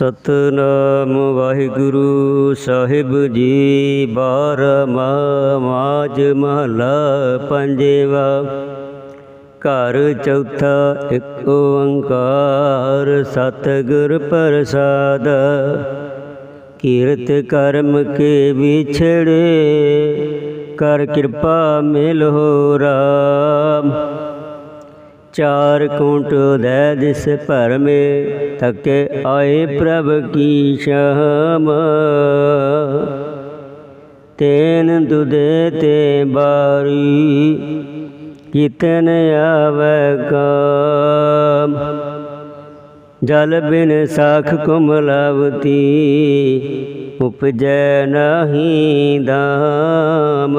ਸਤਨਾਮ ਵਾਹਿਗੁਰੂ ਸਾਹਿਬ ਜੀ ਬਾਰਮਾ ਮਾਜ ਮਹਲਾ ਪੰਜਵਾ। ਘਰ ਚੌਥਾ, ਇੱਕ ਓੰਕਾਰ ਸਤਿਗੁਰ ਪ੍ਰਸਾਦ। ਕੀਰਤ ਕਰਮ ਕੇ ਵਿਛੜੇ, ਕਰ ਕਿਰਪਾ ਮਿਲੋ ਰਾਮ। ਚਾਰ ਕੁੰਟ ਉਦੈ ਦਿਸ ਭਰਮੇ ਤਕੇ ਆਏ ਪ੍ਰਭ ਕੀ ਸ਼ਾਮ। ਤੈਨ ਦੁਦੇ ਤੇ ਬਾਰੀ, ਕੀਤਨ ਆਵੈ ਕਾਮ। ਜਲ ਬਿਨ ਸਾਖ ਕੁਮਲਾਵਤੀ ਉਪਜੈ ਨਾਹੀ ਦਾਮ।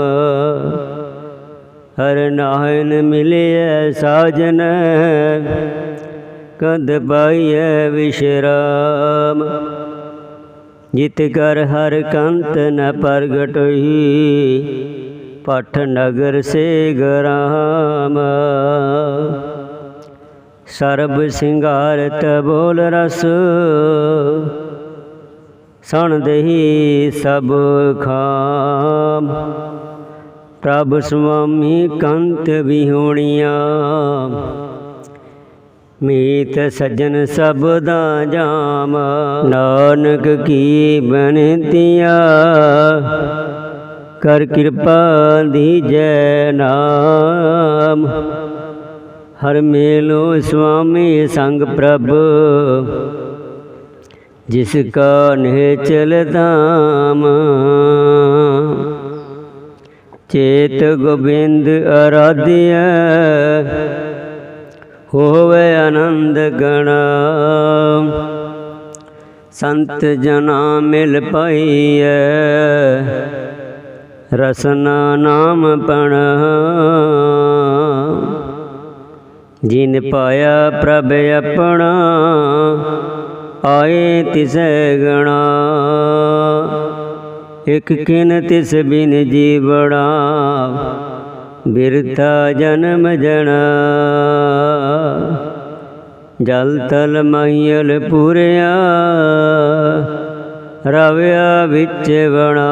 ਹਰ ਨਾਹਨ ਮਿਲਿਆ ਸਾਜਨ ਕਦ ਪਾਈਐ ਵਿਸ਼ਰਾਮ। ਜਿਤ ਕਰ ਹਰ ਕੰਤ ਨ ਪ੍ਰਗਟ ਹੋਈ ਪਠ ਨਗਰ ਸੇ ਗਰਾਮ। ਸਰਬ ਸਿੰਗਾਰਤ ਬੋਲ ਰਸ, ਸਣ ਦੇਹੀ ਸਭ ਖਾਮ। ਪ੍ਰਭ ਸੁਆਮੀ ਕੰਤ ਵਿਹੋਣੀਆਂ। ਮੀਤ ਸਜਣ ਸਭ ਦਾ ਜਾਮ। ਨਾਨਕ ਕੀ ਬਨਤੀਆ? ਕਰ ਕਿਰਪਾ ਦੀਜੈ ਨਾਮ। ਹਰ ਮੇਲੋ ਸੁਆਮੀ ਸੰਗ ਪ੍ਰਭ। ਜਿਸ ਕਾ ਨੇ ਚਲਦਾਮ ਚੇਤ ਗੋਬਿੰਦ ਅਰਾਧਿਆ ਹੋਵੇ ਆਨੰਦ ਗਣਾ। ਸੰਤ ਜਨਾ ਮਿਲ ਪਾਈਐ, ਰਸਨਾ ਨਾਮ ਪਣ। ਜਿਨ ਪਾਇਆ ਪ੍ਰਭ ਆਪਣਾ, ਆਏ ਤਿਸੈ ਗਣਾ। ਇਕ ਕਿਨ ਤਿਸ ਬਿਨ ਜੀਵੜਾ, ਬਿਰਥਾ ਜਨਮ ਜਣਾ। ਜਲ ਤਲ ਮਹੀਲ ਪੂਰਿਆ, ਰਵਿਆ ਵਿੱਚ ਬਣਾ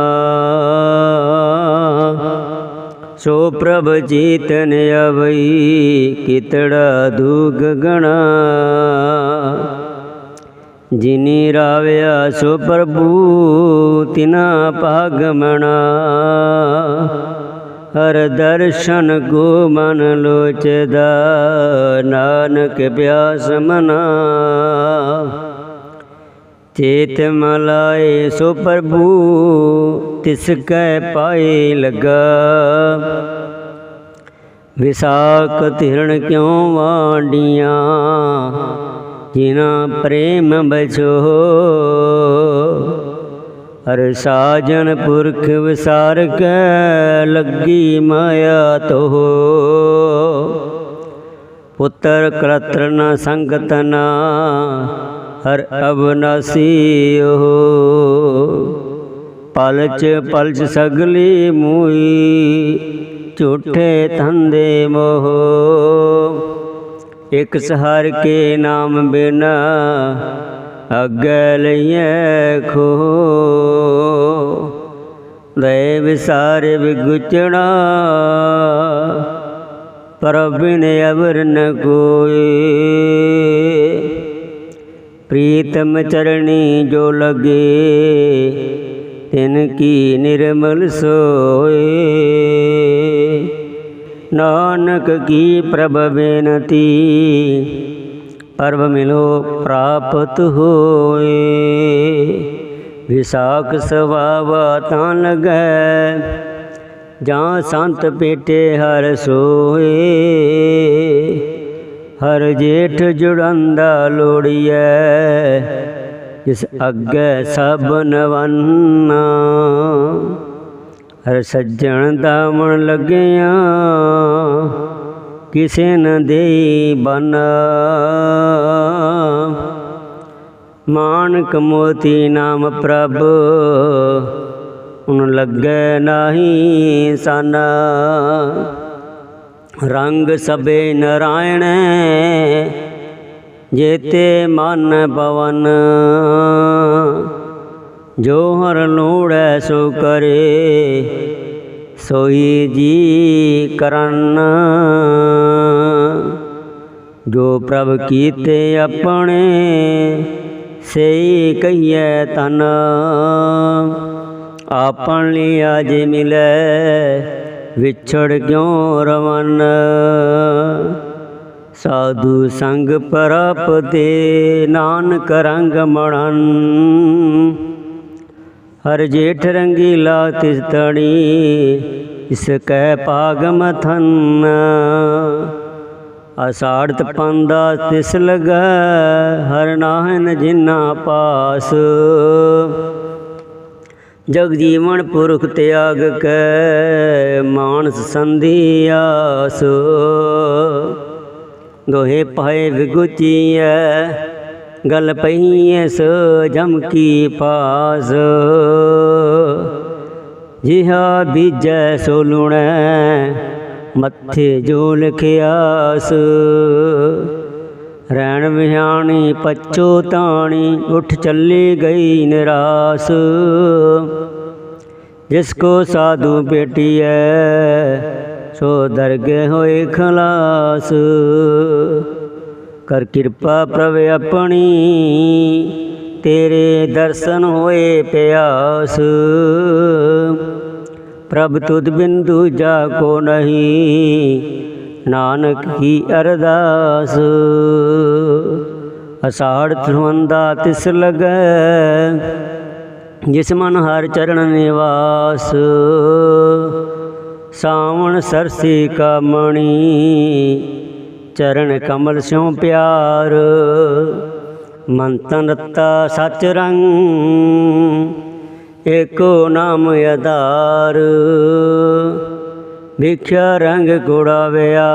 ਸੋ ਪ੍ਰਭ ਜੀਤਨ ਅਵਈ ਕਿਤੜਾ ਦੂਗ ਗਣਾ। ਜਿਨੀ ਰਾਵਿਆ ਸੋ ਪ੍ਰਭੂ, ਤਿਨਾ ਭਾਗਮਣਾ ਹਰ ਦਰਸ਼ਨ ਗੋ ਮਨ ਲੋਚਦਾ, ਨਾਨਕ ਪਿਆਸ ਮਨਾ। ਚੇਤ ਮਲਾਏ ਸੋ ਪ੍ਰਭੂ, ਤਿਸ ਕੈ ਪਾਏ ਲਗਾ। ਵਿਸਾਖ ਤਿਰਣ ਕਿਉ ਵਾਂਡੀਆਂ? ਜਿਨਾ ਪ੍ਰੇਮ ਬਚੋ ਹਰ ਸਾਜਨ ਪੁਰਖ ਵਿਸਾਰ ਕੈ ਲੱਗੀ ਮਾਇਆ ਤੋ ਪੁੱਤਰ ਕਲਤਰ ਨ ਸੰਗਤ ਨਾ, ਹਰ ਅਬਨਾਸੀ ਹੋ ਪਲਚ ਪਲਚ ਸਗਲੀ ਮੂਈ, ਝੂਠੇ ਧੰਦੇ ਮੋਹ। ਇਕ ਸਹਰ ਕੇ ਨਾਮ ਬਿਨਾ ਅੱਗੇ ਲਈਏ ਖੋ। ਦੇ ਵਿਸਾਰੇ ਵਿਗੁਚਣਾ ਪ੍ਰਭਿਨ ਅਵਰ ਨ ਕੋਈ। ਪ੍ਰੀਤਮ ਚਰਣੀ ਜੋ ਲਗੇ, ਤਿਨ ਕੀ ਨਿਰਮਲ ਸੋਏ। ਨਾਨਕ ਕੀ ਪ੍ਰਭ ਬੇਨਤੀ? ਪਰਬ ਮਿਲੋ ਪ੍ਰਾਪਤ ਹੋਏ। ਵਿਸਾਖ ਸਵਾਵਾ ਤਾਂ ਲਗੈ, ਜਾਂ ਸੰਤ ਪੇਟੇ ਹਰ ਸੋਏ। ਹਰ ਜੇਠ ਜੁੜੰਦਾ ਲੋੜੀਐ, ਜਿਸ ਅੱਗੇ ਸਭ ਨਵੰਨਾ। ਹਰ ਸੱਜਣ ਦਾ ਦਾਮਣ ਲੱਗਿਆ ਕਿਸੇ ਨ ਦੇਈ ਬਨ। ਮਾਨਕ ਮੋਤੀ ਨਾਮ ਪ੍ਰਭ, ਉਨ ਲੱਗੇ ਨਹੀਂ ਸਨ। ਰੰਗ ਸਭੇ ਨਰਾਇਣ, ਜੇਤੇ ਮਨ ਪਵਨ। ਜੋ ਹਰ ਲੋੜੈ ਸੋ ਕਰੇ, ਸੋਈ ਜੀ ਕਰਨ। ਜੋ ਪ੍ਰਭ ਕੀਤੇ ਆਪਣੇ ਸਈ ਕਹੀਐ ਤਨ ਆਪਣ ਲਈ ਅਜ ਮਿਲੈ, ਵਿਛੜ ਕਿਉ ਰਵਨ? ਸਾਧੂ ਸੰਗ ਪਰਪਤੇ ਨਾਨਕ ਰੰਗ ਮੜਨ ਹਰ ਜੇਠ ਰੰਗੀਲਾ ਤਿਸ ਤਣੀ ਇਸ ਕੈ ਪਾਗ ਮਥਨ ਅਸਾੜਤ ਪੰਦਾ ਤਿਸ ਲਗੈ, ਹਰ ਨਾਹਨ ਜਿਨਾ ਪਾਸ। ਜਗ ਜੀਵਨ ਪੁਰਖ ਤਿਆਗ ਕੈ, ਮਾਨਸ ਸੰਧੀ ਆਸ। ਦੋਹੇ ਪਾਏ ਵਿਗੁਚੀਐ, ਗਲ ਪਈਐ ਸੋ ਜਮ ਕੀ ਪਾਸ। ਜਿਹਾ ਬੀਜੈ ਸੋ ਲੁਣੈ ਮੱਥੇ ਜੋ ਲਿਖਿਆਸ ਰਹਿਣ ਵਿਹਾਣੀ ਪੱਚੋ ਤਾਣੀ, ਉੱਠ ਚੱਲੀ ਗਈ ਨਿਰਾਸ। ਜਿਸ ਕੋ ਸਾਧੂ ਬੇਟੀਐ ਸੋ ਦਰਗੇ ਹੋਏ ਖਲਾਸ। ਕਰ ਕਿਰਪਾ ਪ੍ਰਭ ਆਪਣੀ, ਤੇਰੇ ਦਰਸ਼ਨ ਹੋਏ ਪਿਆਸ। ਪ੍ਰਭ ਤੁਧ ਬਿੰਦੂ ਜਾ ਕੋ ਨਹੀਂ। ਨਾਨਕ ਕੀ ਅਰਦਾਸ। ਅਸਾੜ ਧੁੰਦਾ ਤਿਸ ਲਗੈ, ਜਿਸ ਮਨ ਹਰ ਚਰਨ ਨਿਵਾਸ। ਸਾਵਣ ਸਰਸੀ ਕਾ ਮਣੀ ਚਰਨ ਕਮਲ ਸਿਉ ਪਿਆਰ। ਮਨ ਤਨ ਰਤਾ ਸਚ ਰੰਗ ਏਕੋ ਨਾਮ ਆਧਾਰ। ਵਿਖਿਆ ਰੰਗ ਗੁੜਾਵਿਆ,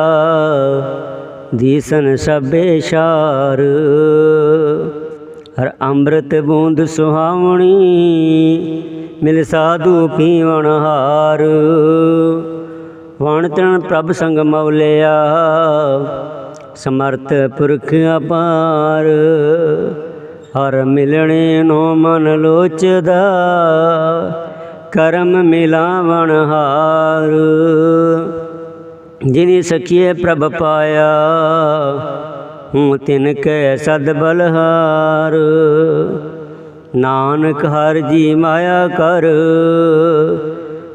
ਦੀਸਨ ਸਭੇ ਸ਼ਾਰ। ਹਰ ਅੰਮ੍ਰਿਤ ਬੂੰਦ ਸੁਹਾਵਣੀ, ਮਿਲ ਸਾਧੂ ਪੀਵਣ ਹਾਰ। ਵਣ ਤਣ ਪ੍ਰਭ ਸੰਗ ਮੌਲਿਆ ਸਮਰਥ ਪੁਰਖ ਅਪਾਰ। ਹਰ ਮਿਲਣੇ ਨੂੰ ਮਨ ਲੋਚਦਾ, ਕਰਮ ਮਿਲਾਵਣ ਹਾਰ। ਜਿਨੀ ਸਖੀਏ ਪ੍ਰਭ ਪਾਇਆ, ਹੂੰ ਤਿਨ ਕੈ ਸਦ ਬਲਹਾਰ। ਨਾਨਕ ਹਰ ਜੀ ਮਾਇਆ ਕਰ,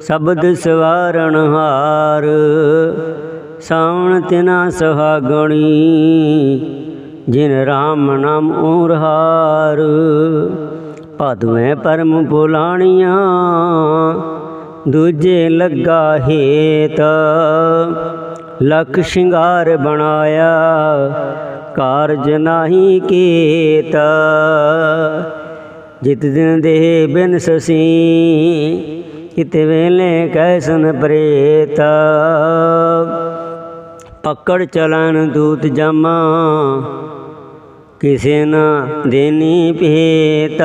ਸ਼ਬਦ ਸਵਾਰਣ ਹਾਰ। ਸਾਵਣ ਤਿਨਾ ਸੁਹਾਗਣੀ ਜਿਨ ਰਾਮ ਨਾਮ ਊਰਹਾਰ ਭਾਦਵੇਂ ਪਰਮ ਬੁਲਾਣੀਆਂ ਦੂਜੇ ਲੱਗਾ ਹੇਤ, ਲਖ ਸ਼ਿੰਗਾਰ ਬਣਾਇਆ, ਕਾਰਜ ਨਹੀਂ ਕੀਤ। ਜਿਤ ਦਿਨ ਦੇ ਬਿਨ ਸਸੀ, ਕਿਤੇ ਵੇਲੇ ਕੈਸਨ ਪ੍ਰੇਤ। ਪਕੜ ਚਲਨ ਦੂਤ ਜਮਾ ਕਿਸੇ ਨਾ ਦੇਨੀ ਭੇਤ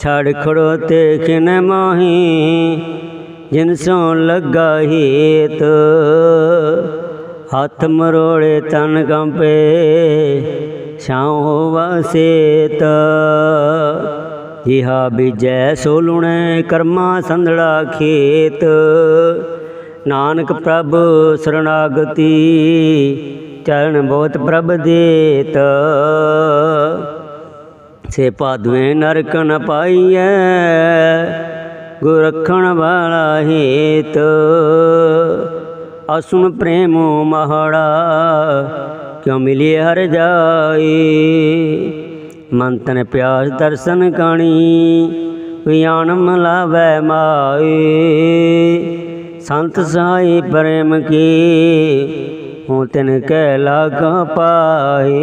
ਛੜ ਖੜੋਤੇ ਖਿਨ ਮਾਹੀ, ਜਿਨ ਸੋ ਲੱਗਾ ਹੀਤ। ਹੱਥ ਮਰੋੜੇ ਤਨ ਕੰਪੇ ਛਾਉ ਹੋਵਾ ਸੇਤ। ਜਿਹਾ ਬੀਜੈ ਸੋ ਲੁਣੈ ਕਰਮਾ ਸੰਧੜਾ ਖੇਤ। ਨਾਨਕ ਪ੍ਰਭ ਸਰਣਾਗਤੀ ਚਰਨ ਬਹੁਤ ਪ੍ਰਭ ਦੇਤ ਸੇ ਪਾਦਵੇਂ ਨਰਕ ਨ ਪਾਈਐ ਗੁਰ ਵਾਲਾ ਹੇਤ। ਅਸੁਣ ਪ੍ਰੇਮੋ ਮਹੜਾ, ਕਿਉ ਮਿਲੀ ਹਰ ਜਾਏ ਮਨ ਤਨ ਪਿਆਸ ਦਰਸ਼ਨ ਕਾਣੀ ਵਿਆਨ ਮਲਾਵੈ ਮਾਈ। ਸੰਤ ਸਾਈ ਪ੍ਰੇਮ ਕੀ ਹੂੰ ਤਿਨ ਕੈ ਲਾਗਾ ਪਾਏ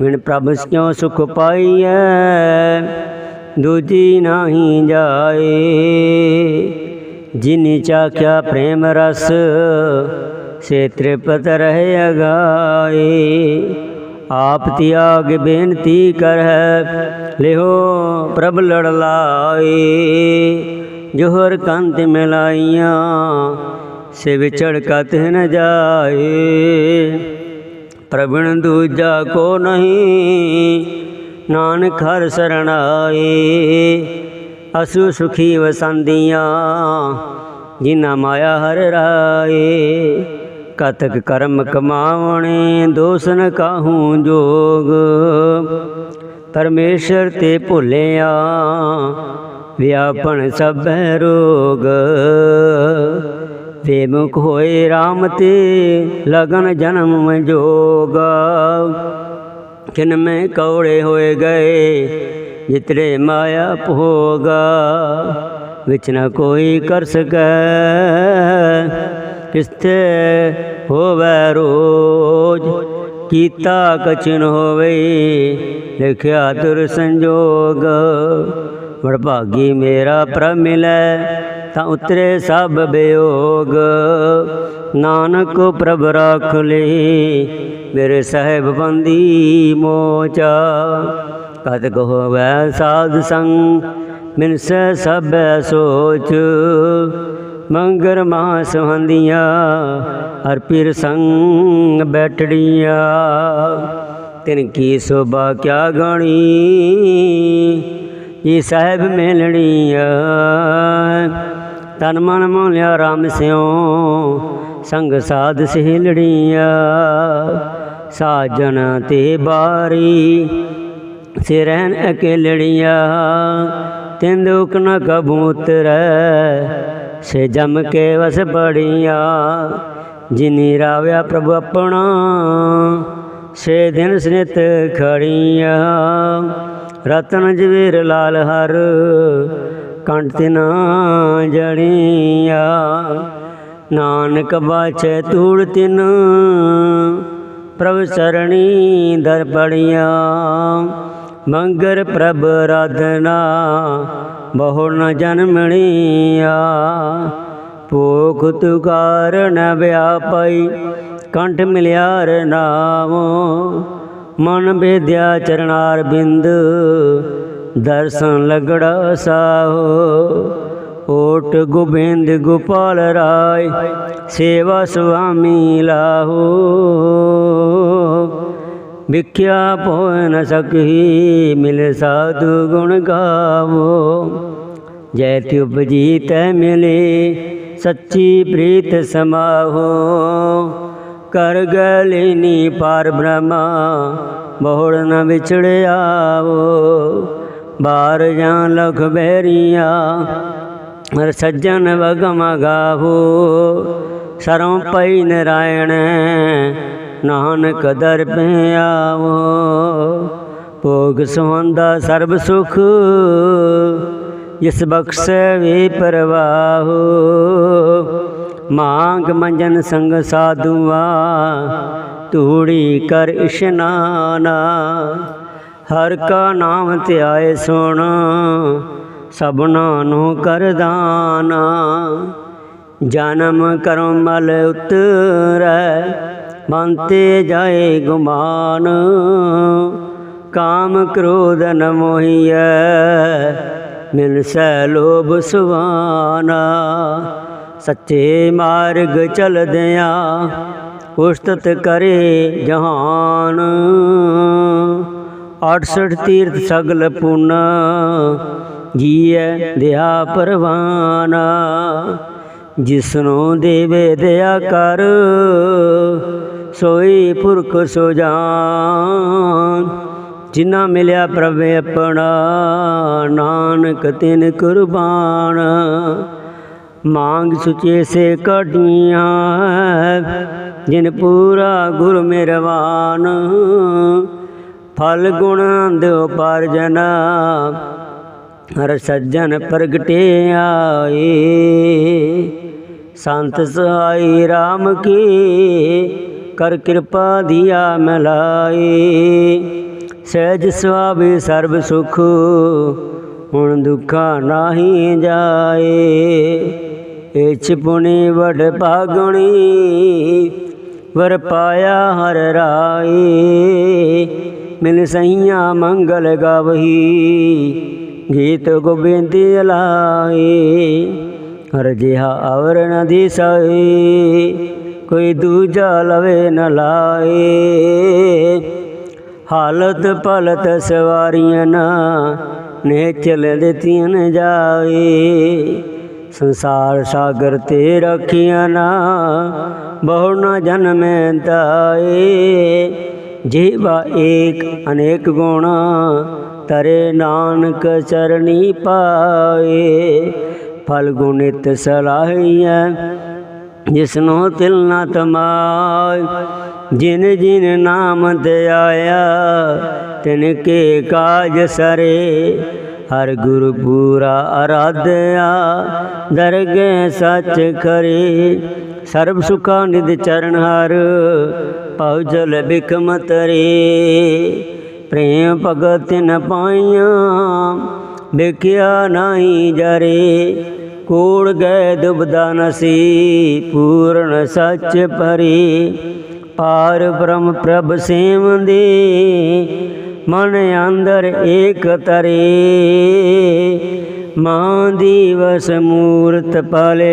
ਵਿਣ ਪ੍ਰਭ ਕਿਉ ਸੁਖ ਪਾਈਐ ਦੂਜੀ ਨਾਹੀ ਜਾਏ ਜਿਨੀ ਚਾਖਿਆ ਪ੍ਰੇਮ ਰਸ ਸੇ ਤ੍ਰਿਪਤ ਰਹਿ ਅਗਾਏ ਆਪ ਤਿਆਗ ਬੇਨਤੀ ਕਰਹਿ ਲਿਹੋ ਪ੍ਰਭ ਲੜ ਲਾਏ ਜੋਹਰ ਕੰਤ ਮਿਲਾਈਆਂ ਸੇ ਵਿਚੜ ਕਤ ਨ ਜਾਏ। ਪ੍ਰਵਣ ਦੂਜਾ ਕੋ ਨਹੀਂ। ਨਾਨਕ ਹਰ ਸਰਣਾਏ ਅਸੂ ਸੁਖੀ ਵਸੰਦੀਆਂ ਜਿਨਾ ਮਾਇਆ ਹਰ ਰਾਏ। ਕਤਕ ਕਰਮ ਕਮਾਵਣੇ ਦੋਸਨ ਕਾਹੂ ਜੋਗ। ਪਰਮੇਸ਼ਰ ਤੇ ਭੁੱਲਿਆ ਵਿਆਪਣ ਸਭੈ ਰੋਗ। ਬੇਮੁਖ ਹੋਏ RAM ਤੇ ਲਗਨ ਜਨਮ ਜੋਗ। ਕਿਨ ਮੈਂ ਕੌੜੇ ਹੋਏ ਗਏ, ਜਿਤਰੇ ਮਾਇਆ ਭੋਗਾ। ਵਿਚ ਨਾ ਕੋਈ ਕਰ ਸਕੈ, ਕਿਸਤੇ ਹੋਵੇ ਰੋਜ। ਕੀਤਾ ਕਚਨ ਹੋਵੇ, ਲਿਖਿਆ ਤੁਰ ਸੰਜੋਗ। ਵਡਭਾਗੀ ਮੇਰਾ ਪ੍ਰਭ ਮਿਲੈ ਤਾਂ ਉਤਰੇ ਸਭ ਬਿਯੋਗ। ਨਾਨਕ ਪ੍ਰਭ ਰਾਖ ਲੇ, ਮੇਰੇ ਸਾਹਿਬ ਬੰਦੀ ਮੋਚਾ। ਕਦ ਕਹੋਵੈ ਸਾਧ ਸੰਗ ਮਿਨ ਸ ਸਭ ਸੋਚ। ਮੰਗਰ ਮਾਸ ਹੰਦੀਆਂ, ਹਰ ਪੀਰ ਸੰਗ ਬੈਠੜੀਆਂ। ਤਿਨ ਕੀ ਸੋਭਾ ਕਿਆ ਗਣੀ ਇਹ ਸਾਹਿਬ ਮਿਲਣੀਆਂ। ਤਨ ਮਨ ਮੋਲਿਆ ਰਾਮ ਸਿਉ, ਸੰਗ ਸਾਧ ਸਹੇਲੜੀਆਂ। ਸਾਜਣ ਤੇ ਬਾਰੀ ਸੇ ਅਕੇਲੜੀਆਂ। ਤਿੰਦੁਕ ਦੁਖ ਨ ਕਬੂਤਰੈ ਸੇ ਜਮ ਕੇ ਵਸ ਬੜੀਆਂ ਜਿਨੀ ਰਾਵਿਆ ਪ੍ਰਭੂ ਆਪਣਾ, ਸੇ ਦਿਨ ਸਨਿਤ ਖੜੀਆਂ। ਰਤਨ ਜਵੇਰ ਲਾਲ ਹਰ ਕੰਠ ਤਿਨਾ ਜੜੀਆਂ। ਨਾਨਕ ਬਾਛੇ ਤੂੜ ਤਿਨ, ਪ੍ਰਭ ਸਰਣੀ ਦਰ ਪੜੀਆਂ ਮੰਗਰ ਪ੍ਰਭ ਰਾਧਨਾ, ਬਹੁ ਨ ਜਨਮਣੀਆ ਭੋਖ ਤੁਕਾਰ ਨ ਵਿਆਪਈ, ਕੰਠ ਮਿਲਿਆਰ ਨਾਮ। ਮਨ ਬੇਦਿਆ ਚਰਨਾਰ ਬਿੰਦ ਦਰਸ਼ਨ ਲਗੜਾ ਸਾਹੋ, ਓਟ ਗੋਬਿੰਦ ਗੋਪਾਲ ਰਾਏ, ਸੇਵਾ ਸੁਆਮੀ ਲਾਹੋ। ਵਿਖਿਆ ਪੋਇ ਨ ਸਕਹੀ, ਮਿਲ ਸਾਧੂ ਗੁਣ ਗਾਵੋ। ਜੈ ਤਿ ਉਪਜੀ ਮਿਲੇ, ਸੱਚੀ ਪ੍ਰੀਤ ਸਮਾਹੋ। ਕਰ ਗਲਿਨੀ ਪਾਰ ਬ੍ਰਹਮਾ ਬਹੁੜ ਨ ਵਿਛੜਿਆਵੋ। ਬਾਰ ਜਾਂ ਲਖ ਬਹਿਰੀਆਂ ਹਰ ਸੱਜਣ ਵਗਮ ਗਾਹੋ ਸਰਮ ਪਈ ਨਰਾਇਣ, ਨਾਨਕ ਦਰ ਪੈ ਆਵੋ ਭੋਗ ਸੁਹੰਦਾ ਸਰਬ ਸੁਖ, ਜਿਸ ਬਖਸ਼ੈ ਵੇ ਪਰਵਾਹੋ। ਮਾਂਗ ਮੰਜਨ ਸੰਗ ਸਾਧੂਆ ਤੂੜੀ ਕਰ ਇਸ਼ਨਾਨਾ। ਹਰ ਕਾ ਨਾਮ ਧਿਆਏ ਸੁਣ, ਸਭਨਾ ਨੂੰ ਕਰਦਾਨਾ ਜਨਮ ਕਰਮ ਮਲ ਉਤਰੈ, ਬੰਤੇ ਜਾਏ ਗੁਮਾਨ। ਕਾਮ ਕ੍ਰੋਧ ਨ ਮੋਹੀਐ ਮਿਲ ਸੈ ਲੋਭ ਸੁਵਾਨਾ। ਸੱਚੇ ਮਾਰਗ ਚਲਦਿਆਂ, ਉਸਤਤ ਕਰੇ ਜਹਾਨ। 68 ਤੀਰਥ ਸਗਲ ਪੁਨ, ਜੀਐ ਦਿਆ ਪਰਵਾਨਾ। ਜਿਸਨੂੰ ਦੇਵੇ ਦਇਆ ਕਰ, ਸੋਈ ਪੁਰਖ ਸੋ ਜਾਨ। ਜਿਨਾ ਮਿਲਿਆ ਪ੍ਰਭ ਆਪਣਾ, ਨਾਨਕ ਤਿਨ ਕੁਰਬਾਨ। ਮੰਗ ਸੁਚੇ ਸੇ ਕਢੀਆਂ, ਜਿਨ ਪੂਰਾ ਗੁਰ ਮਿਹਰਵਾਨ ਫਲ ਗੁਣ ਦਿਓ ਪਰ ਜਨਾ ਹਰ ਸੱਜਣ ਪ੍ਰਗਟੇ ਆਏ। ਸੰਤ ਸਹਾਈ RAM ਕੀ, ਕਰ ਕਿਰਪਾ ਦਿਆ ਮਲਾਈ ਸਹਿਜ ਸੁਆਵੀ ਸਰਬ ਸੁਖ, ਹੁਣ ਦੁਖਾ ਨਾਹੀ ਜਾਏ। ਇਛ ਪੁਨੀ ਵਡ ਭਾਗਣੀ, ਵਰ ਪਾਇਆ ਹਰ ਰਾਏ। ਮਿਲ ਸਈਆ ਮੰਗਲ ਗਾਵਹੀ। ਗੀਤ ਗੋਬਿੰਦ ਲਾਏ, ਹਰ ਜਿਹਾ ਅਵਰ ਨ ਦਿਸਏ ਕੋਈ ਦੂਜਾ ਲਵੇ ਨ ਲਾਏ। ਹਾਲਤ ਪਲਤ ਸਵਾਰੀਆਂ ਨਾ ਨੇ ਚਲ ਦਿੱਤੀਆਂ ਜਾਏ। ਸੰਸਾਰ ਸਾਗਰ ਤੇ ਰੱਖੀਆਂ ਨਾ, ਬਹੁ ਨਾ ਜਨਮੈ ਤਾਏ। ਜੀਵਾ ਏਕ ਅਨੇਕ ਗੁਣ, ਤਰੇ ਨਾਨਕ ਚਰਣੀ ਪਾਏ। ਫਲ ਗੁਣਿਤ ਸਲਾਹੀਐ, ਜਿਸਨੂੰ ਤਿਲ ਨਾ ਤਮਾਇ ਜਿਨ ਜਿਨ ਨਾਮ ਦਿਆਇਆ ਆਇਆ ਤਿਨ ਕੇ ਕਾਜ ਸਰੇ। ਹਰ ਗੁਰ ਪੂਰਾ ਅਰਾਧਿਆ, ਦਰਗਹਿ ਸੱਚ ਖਰੇ। ਸਰਬ ਸੁਖਾ ਨਿਦ ਚਰਨ ਹਰ ਪਉ ਜਲ ਬਿਕਮ ਤਰੇ ਪ੍ਰੇਮ ਭਗਤ ਨ ਪਾਈਆਂ ਦੇਖਿਆ ਨਹੀਂ ਜਰੇ, ਕੋੜ ਗਏ ਦੁਬਦਾ ਨਸੀ, ਪੂਰਨ ਸੱਚ ਪਰੀ ਪਾਰ ਬ੍ਰਹਮ ਪ੍ਰਭ ਸੇਵ ਦੇ, ਮਨ ਅੰਦਰ ਏਕ ਤਰੇ। ਮਾਂ ਦੀਵਸ ਮੂਰਤ ਪਾਲੇ,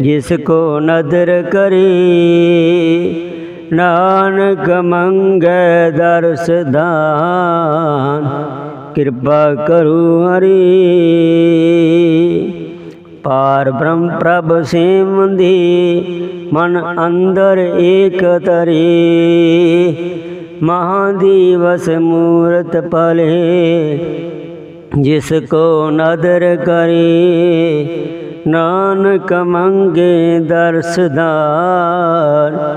ਜਿਸ ਕੋ ਨਦਰ ਕਰੇ। ਨਾਨਕ ਮੰਗੈ ਦਰਸ ਦਾਨ, ਕਿਰਪਾ ਕਰੂ ਹਰੀ। ਪਾਰ ਬ੍ਰਹਮ ਪ੍ਰਭ ਸੇਵੰਦੀ, ਮਨ ਅੰਦਰ ਏਕ ਤਰੀ। ਮਹਾਦੀਵਸ ਮੂਰਤ ਪਲੇ, ਜਿਸ ਕੋ ਨਦਰ ਕਰੇ। ਨਾਨਕ ਮੰਗੇ ਦਰਸਦਾਰ